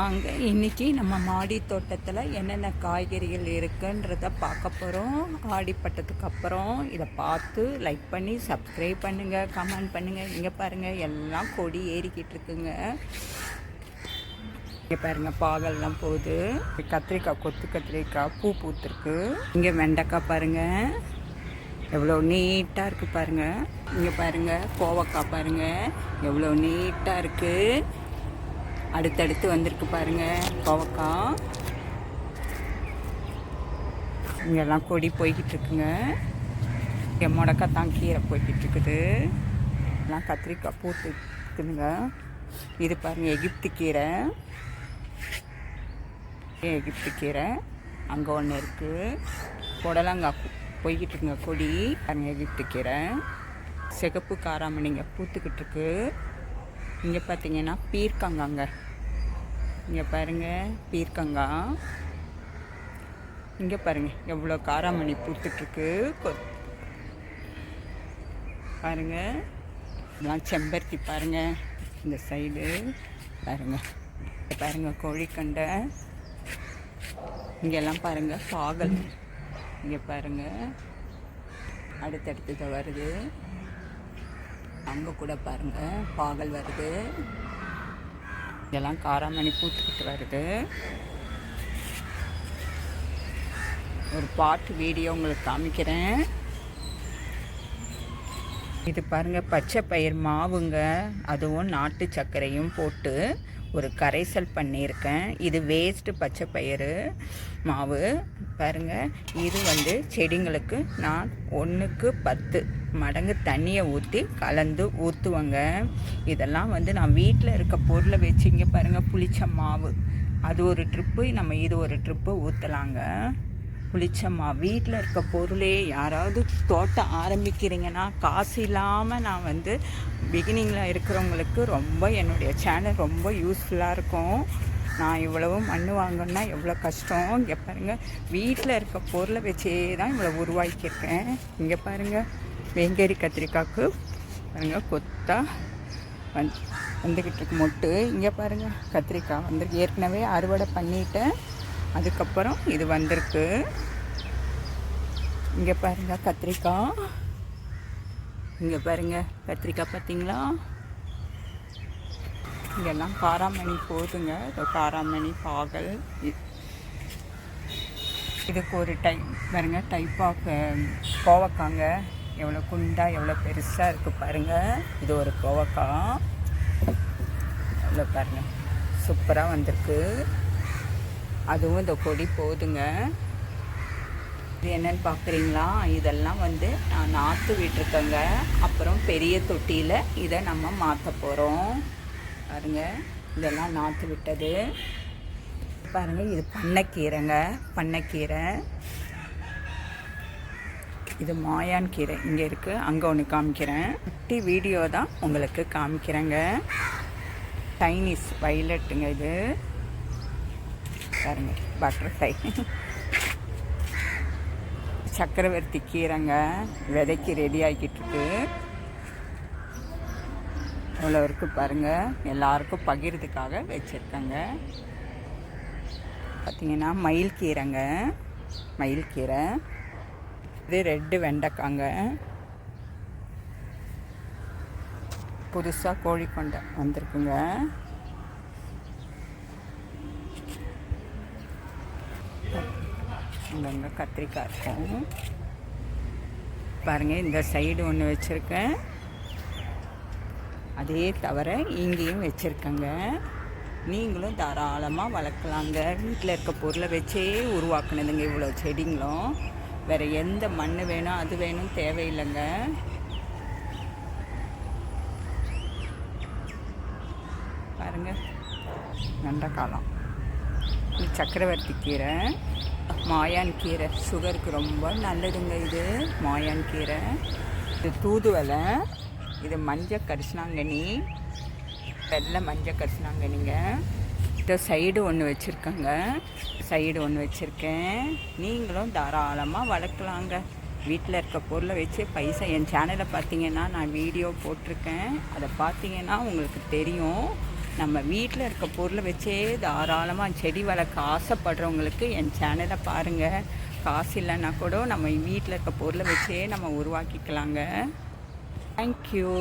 வாங்க இன்னைக்கு நம்ம மாடி தோட்டத்தில் என்னென்ன காய்கறிகள் இருக்குன்றத பார்க்க போகிறோம் ஆடிப்பட்டதுக்கு அப்புறம் இதை பார்த்து லைக் பண்ணி சப்ஸ்கிரைப் பண்ணுங்கள் கமெண்ட் பண்ணுங்கள் இங்கே பாருங்கள் எல்லாம் கொடி ஏறிக்கிட்டு இருக்குங்க. இங்கே பாருங்கள் பாகல்லாம் போகுது. கத்திரிக்காய் கொத்து கத்திரிக்காய் பூ பூத்துருக்கு. இங்கே வெண்டைக்காய் பாருங்கள் எவ்வளோ நீட்டாக இருக்குது பாருங்கள் இங்கே பாருங்க கோவக்காய் பாருங்கள் எவ்வளோ நீட்டாக இருக்குது அடுத்தடுத்து வந்திருக்கு பாருங்க கோவக்காய் இங்கெல்லாம் கொடி போய்கிட்டு இருக்குங்க. இங்கே முடக்கத்தான் கீரை போய்கிட்டு இருக்குது. எல்லாம் கத்திரிக்காய் பூத்து இருக்குதுங்க. இது பாருங்க எகிப்து கீரை. எகிப்து கீரை? அங்கே ஒன்று இருக்குது புடலங்காய் போய்கிட்டு இருக்குங்க கொடி. பாருங்க எகிப்து கீரை. சிகப்பு காராமணிங்க பூத்துக்கிட்டு இருக்கு. இங்கே பார்த்தீங்கன்னா பீர்க்கங்காங்க. இங்கே பாருங்கள் பீர்க்கங்காய் இங்கே பாருங்கள் எவ்வளோ காராமணி பூத்துட்ருக்கு. பாருங்கள் இதெல்லாம் செம்பருத்தி பாருங்கள் இந்த சைடு. பாருங்கள் பாருங்கள் கோழிக்கண்டை. இங்கெல்லாம் பாருங்க பாகல். இங்கே பாருங்கள் அடுத்தடுத்தது வருது. அங்கே கூட பாருங்க பாகல் வருது. இதெல்லாம் காராமணி பூத்துக்கிட்டு வருது. ஒரு பாட்டு வீடியோ உங்களுக்கு காமிக்கிறேன். இது பாருங்க பச்சை பயிர் மாவுங்க. அதுவும் நாட்டு சர்க்கரையும் போட்டு ஒரு கரைசல் பண்ணியிருக்கேன். இது வேஸ்ட்டு பச்சை பயிறு மாவு. பாருங்கள் இது வந்து செடிங்களுக்கு நான் ஒன்றுக்கு பத்து. மடங்கு தண்ணியை ஊற்றி கலந்து ஊற்றுவேங்க இதெல்லாம் வந்து நான் வீட்டில் இருக்க பொருளை வச்சு இங்கே பாருங்கள் புளிச்ச மாவு. அது ஒரு ட்ரிப்பு நம்ம இது ஒரு ட்ரிப்பு ஊற்றலாங்க புளிச்சம்மா வீட்டில் இருக்க பொருளே யாராவது தோட்டம் ஆரம்பிக்கிறீங்கன்னா காசு இல்லாமல் நான் வந்து பிகினிங்கில் இருக்கிறவங்களுக்கு ரொம்ப என்னுடைய சேனல் ரொம்ப யூஸ்ஃபுல்லாக இருக்கும். நான் இவ்வளவு மண் வாங்கணும்னா எவ்வளோ கஷ்டம்? இங்கே பாருங்கள் வீட்டில் இருக்க பொருளை வச்சே தான் இவ்வளோ உருவாக்கியிருக்கேன். இங்கே பாருங்கள் வேங்கேரி கத்திரிக்காய்க்கு பாருங்கள் கொத்தா வந் வந்துக்கிட்டு இருக்கு மொட்டு. இங்கே பாருங்கள் கத்திரிக்காய் வந்து ஏற்கனவே அறுவடை பண்ணிட்டேன். அதுக்கப்புறம் இது வந்திருக்கு. இங்கே பாருங்கள் கத்திரிக்காய். இங்கே பாருங்கள் கத்திரிக்காய் பார்த்தீங்களா இங்கெல்லாம் காராமணி போதுங்க. காராமணி பாகல். இதுக்கு ஒரு டைப் பாருங்க டைப் ஆஃப் கோவக்காங்க. எவ்வளோ குண்டா எவ்வளோ பெருசாக இருக்குது பாருங்கள் இது ஒரு கோவக்காய் எவ்வளோ பாருங்கள் சூப்பராக வந்திருக்கு. அதுவும் இந்த கொடி போதுங்க. இது என்னன்னு பார்க்குறீங்களா இதெல்லாம் வந்து நான் நாற்று விட்டுருக்கேங்க. அப்புறம் பெரிய தொட்டியில் இதை நம்ம மாற்ற போகிறோம் பாருங்கள் இதெல்லாம் நாற்று விட்டது. பாருங்கள் இது பண்ணைக்கீரைங்க பண்ணைக்கீரை இது மாயான் கீரை. இங்கே இருக்குது அங்கே ஒன்று காமிக்கிறேன். குட்டி வீடியோ தான் உங்களுக்கு காமிக்கிறேங்க. சைனீஸ் வைலட்டுங்க இது. பாருங்க பட்டர்ஃப்ளை சக்கரவர்த்தி கீரைங்க. விதைக்கு ரெடி ஆகிக்கிட்டு இருக்கு. இவ்வளோ இருக்குது பாருங்க. எல்லாருக்கும் பகிர்றதுக்காக வச்சுருக்கேங்க. பார்த்தீங்கன்னா மயில் கீரைங்க. மயில் கீரை. இது ரெட்டு வெண்டைக்காங்க. புதுசாக கோழிக்கொண்டை வந்திருக்குங்க. அங்கங்கே கத்திரிக்காய் இருக்கும். பாருங்கள் இந்த சைடு ஒன்று வச்சுருக்கேன். அதே தவிர இங்கேயும் வச்சுருக்கேங்க. நீங்களும் தாராளமாக வளர்க்கலாங்க. வீட்டில் இருக்க பொருளை வச்சே உருவாக்குனதுங்க இவ்வளோ செடிங்களும். வேறு எந்த மண் வேணும் அது வேணும் தேவையில்லைங்க. பாருங்க நல்ல காலம். இது சக்கரவர்த்தி கீரை மாயான் கீரை. சுகருக்கு ரொம்ப நல்லதுங்க இது மாயான் கீரை. இது தூதுவலை இது மஞ்சள் கரிசனாங்கண்ணி வெள்ளை மஞ்சள் கரிசனாங்கண்ணிங்க. கிட்ட சைடு ஒன்று வச்சுருக்கேங்க. சைடு ஒன்று வச்சுருக்கேன். நீங்களும் தாராளமாக வளர்க்கலாங்க. வீட்டில் இருக்க பொருளை வச்சு பைசா என் சேனலை பார்த்தீங்கன்னா நான் வீடியோ போட்டிருக்கேன். அதை பார்த்தீங்கன்னா உங்களுக்கு தெரியும். நம்ம வீட்டில் இருக்க பொருளை வச்சே தாராளமாக செடி வளர்க்க ஆசைப்படுறவங்களுக்கு என் சேனலை பாருங்கள் காசு இல்லைன்னா கூட நம்ம வீட்டில் இருக்க பொருளை வச்சே நம்ம உருவாக்கிக்கலாங்க. தேங்க்யூ